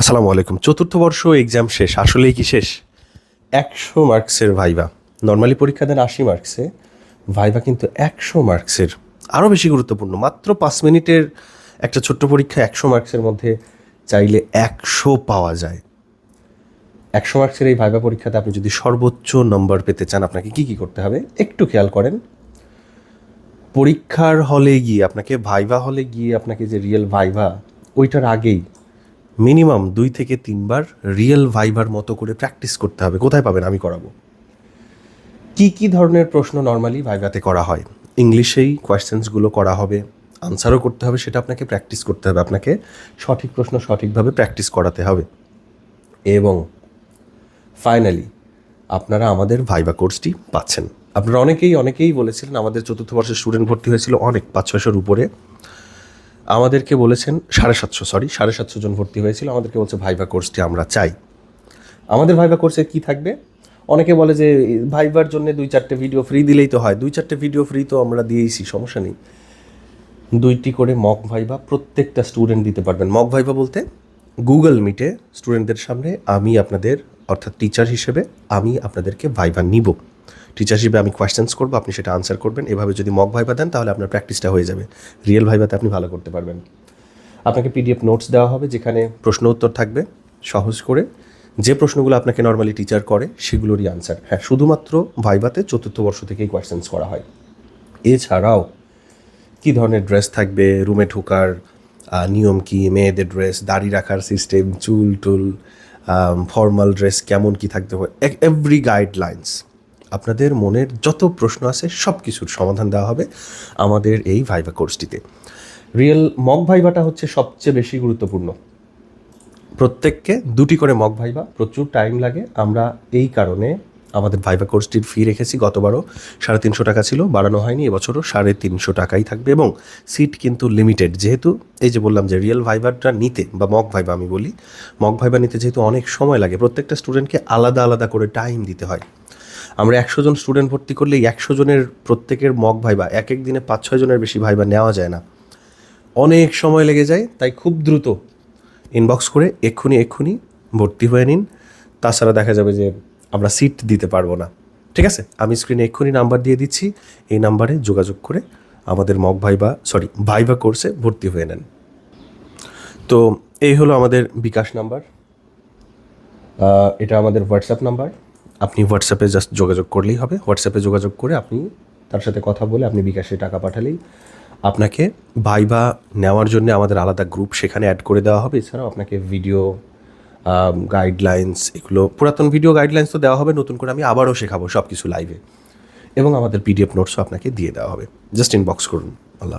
আসসালামু আলাইকুম। চতুর্থ বর্ষ এক্সাম শেষ, আসলেই কি শেষ? একশো মার্কসের ভাইবা নর্মালি পরীক্ষা দেন আশি মার্কসে ভাইবা কিন্তু একশো মার্কসের আরও বেশি গুরুত্বপূর্ণ, মাত্র পাঁচ মিনিটের একটা ছোট্ট পরীক্ষা একশো মার্কসের মধ্যে চাইলে একশো পাওয়া যায়। একশো মার্কসের এই ভাইবা পরীক্ষাতে আপনি যদি সর্বোচ্চ নম্বর পেতে চান, আপনাকে কি কি করতে হবে? একটু খেয়াল করেন। পরীক্ষার হলে গিয়ে, আপনাকে ভাইভা হলে গিয়ে, আপনাকে যে রিয়েল ভাইভা, ওইটার আগেই মিনিমাম দুই থেকে তিনবার রিয়েল ভাইভার মতো করে প্র্যাকটিস করতে হবে। কোথায় পাবেন? আমি করাবো। কি কি ধরনের প্রশ্ন নর্মালি ভাইভাতে করা হয়? ইংলিশেই কোয়েশ্চেন্সগুলো করা হবে আনসারও করতে হবে, সেটা আপনাকে প্র্যাকটিস করতে হবে। আপনাকে সঠিক প্রশ্ন সঠিকভাবে প্র্যাকটিস করাতে হবে। এবং ফাইনালি আপনারা আমাদের ভাইবা কোর্সটি পাচ্ছেন। আপনারা অনেকেই অনেকেই বলেছিলেন, আমাদের চতুর্থ বর্ষের স্টুডেন্ট ভর্তি হয়েছিল অনেক, পাঁচ, ছয়শোর উপরে। আমাদেরকে বলেছেন সাড়ে সাতশো সরি সাড়ে সাতশো জন ভর্তি হয়েছিল। আমাদেরকে বলছে ভাইভা কোর্সটি আমরা চাই। আমাদের ভাইভা কোর্সে কি থাকবে? অনেকে বলে যে ভাইবার জন্য দুই চারটে ভিডিও ফ্রি দিলেই তো হয়। দুই চারটে ভিডিও ফ্রি তো আমরা দিয়েইছি, সমস্যা নেই। দুইটি করে মক ভাইভা প্রত্যেকটা স্টুডেন্ট দিতে পারবেন। মক ভাইভা বলতে গুগল মিটে স্টুডেন্টদের সামনে আমি আপনাদের অর্থাৎ টিচার হিসেবে আমি আপনাদেরকে ভাইভা নিব। টিচার হিসেবে আমি কোয়েশ্চেন্স করব, আপনি সেটা আনসার করবেন। এভাবে যদি মক ভাইবা দেন, তাহলে আপনার প্র্যাকটিসটা হয়ে যাবে। রিয়েল ভাইবাতে আপনি ভালো করতে পারবেন। আপনাকে পিডিএফ নোটস দেওয়া হবে, যেখানে প্রশ্ন উত্তর থাকবে। সহজ করে যে প্রশ্নগুলো আপনাকে নর্মালি টিচার করে, সেগুলোরই আনসার হ্যাঁ শুধুমাত্র ভাইবাতে চতুর্থ বর্ষ থেকেই কোয়েশ্চেন্স করা হয়। এছাড়াও কী ধরনের ড্রেস থাকবে? রুমে ঢোকার নিয়ম কি? মেয়েদের ড্রেস দাড়ি রাখার সিস্টেম চুল, টুল ফর্মাল ড্রেস কেমন কি থাকতে হবে এভরি গাইডলাইন্স আপনাদের মনের যত প্রশ্ন আছে সব কিছুর সমাধান দেওয়া হবে আমাদের এই ভাইভা কোর্সটিতে। রিয়েল মক ভাইভাটা হচ্ছে সবচেয়ে বেশি গুরুত্বপূর্ণ। প্রত্যেককে দুটি করে মক ভাইভা, প্রচুর টাইম লাগে। আমরা এই কারণে আমাদের ভাইবা কোর্সটির ফি রেখেছি গতবারও সাড়ে তিনশো টাকা ছিল, বাড়ানো হয়নি, এবছরও সাড়ে তিনশো টাকাই থাকবে এবং সিট কিন্তু লিমিটেড যেহেতু এই যে বললাম যে রিয়েল ভাইবারটা নিতে বা মক ভাইবা আমি বলি মক ভাইবা নিতে যেহেতু অনেক সময় লাগে, প্রত্যেকটা স্টুডেন্টকে আলাদা আলাদা করে টাইম দিতে হয়। আমরা একশো জন স্টুডেন্ট ভর্তি করলে একশো জনের প্রত্যেকের মক ভাইবা এক এক দিনে পাঁচ ছয় জনের বেশি ভাইবা নেওয়া যায় না। অনেক সময় লেগে যায়, তাই খুব দ্রুত ইনবক্স করে এক্ষুনি এক্ষুনি ভর্তি হয়ে নিন। তাছাড়া দেখা যাবে যে আমরা সিট দিতে পারব না। ঠিক আছে? আমি স্ক্রিনে এক্ষুনি নাম্বার দিয়ে দিচ্ছি। এই নাম্বারে যোগাযোগ করে আমাদের মক ভাইবা সরি ভাইবা কোর্সে ভর্তি হয়ে নেন। তো এই হলো আমাদের বিকাশ নাম্বার এটা আমাদের হোয়াটসঅ্যাপ নাম্বার আপনি হোয়াটসঅ্যাপে জাস্ট যোগাযোগ করলেই হবে। হোয়াটসঅ্যাপে যোগাযোগ করে আপনি তার সাথে কথা বলে আপনি বিকাশে টাকা পাঠালেই আপনাকে ভাইবা নেওয়ার জন্য আমাদের আলাদা গ্রুপ সেখানে অ্যাড করে দেওয়া হবে। এছাড়াও আপনাকে ভিডিও গাইডলাইন্স এগুলো, পুরাতন ভিডিও গাইডলাইন্স তো দেওয়া হবে, নতুন করে আমি আবারও শেখাবো সব কিছু লাইভে এবং আমাদের পিডিএফ নোটসও আপনাকে দিয়ে দেওয়া হবে। জাস্ট ইনবক্স করুন। আল্লাহ